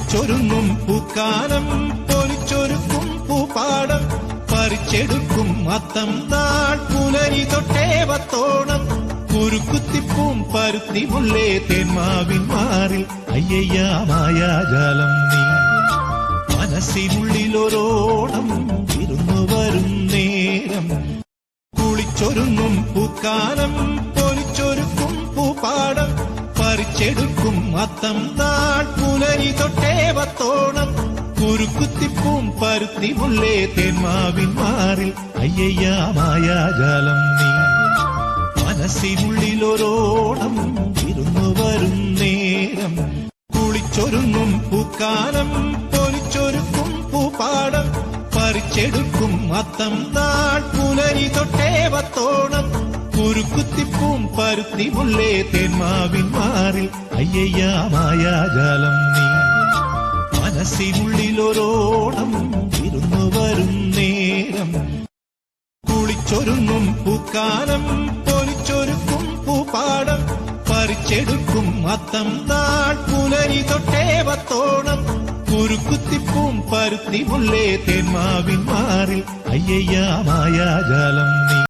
കുളിച്ചൊരുങ്ങും പൂക്കാലം പൊലിച്ചൊരുക്കും പൂപ്പാടം പറിച്ചെടുക്കും മത്തം നാൾ പുലരി തൊട്ടേവത്തോണം കുരുക്കുത്തിപ്പും പരുത്തി മുള്ളേ തേന്മാവിൻ മാറിൽ അയ്യയ്യ മായാജാലം നീ. മനസ്സിനുള്ളിലൊരോണം ഇരുന്നു വരും നേരം. കുളിച്ചൊരുങ്ങും പൂക്കാലം പറിച്ചെടുക്കും അത്തം താൾ പുലരി തൊട്ടേവത്തോണം കുരുക്കുത്തിപ്പും പരുത്തി മുള്ളേ തെന്മാവിൻ മാറിൽ അയ്യയ്യ മായാജാലം നീ. മനസ്സിനുള്ളിലൊരോണം ഇരുന്നു വരും നേരം. കുളിച്ചൊരുങ്ങും പൂക്കാലം പൊലിച്ചൊരുക്കും പൂപ്പാടം. പറിച്ചെടുക്കും അത്തം താൾ പുലരി തൊട്ടേവത്തോണം കുരുക്കുത്തിപ്പൂം പരുത്തി മുള്ളേ തേന്മാവിൻ മാറിൽ അയ്യയ്യ മായാജാലം നീ. മനസ്സിനുള്ളിലൊരോണം ഇരുന്നു വരും നേരം. കുളിച്ചൊരുങ്ങും പൂക്കാലം പൊലിച്ചൊരുക്കും പൂപ്പാടം. പറിച്ചെടുക്കും മത്തം നാൾ പുലരി തൊട്ടേവത്തോണം കുരുക്കുത്തിപ്പൂം പരുത്തി മുള്ളേ തേന്മാവിൻ മാറിൽ അയ്യയ്യ മായാജാലം നീ.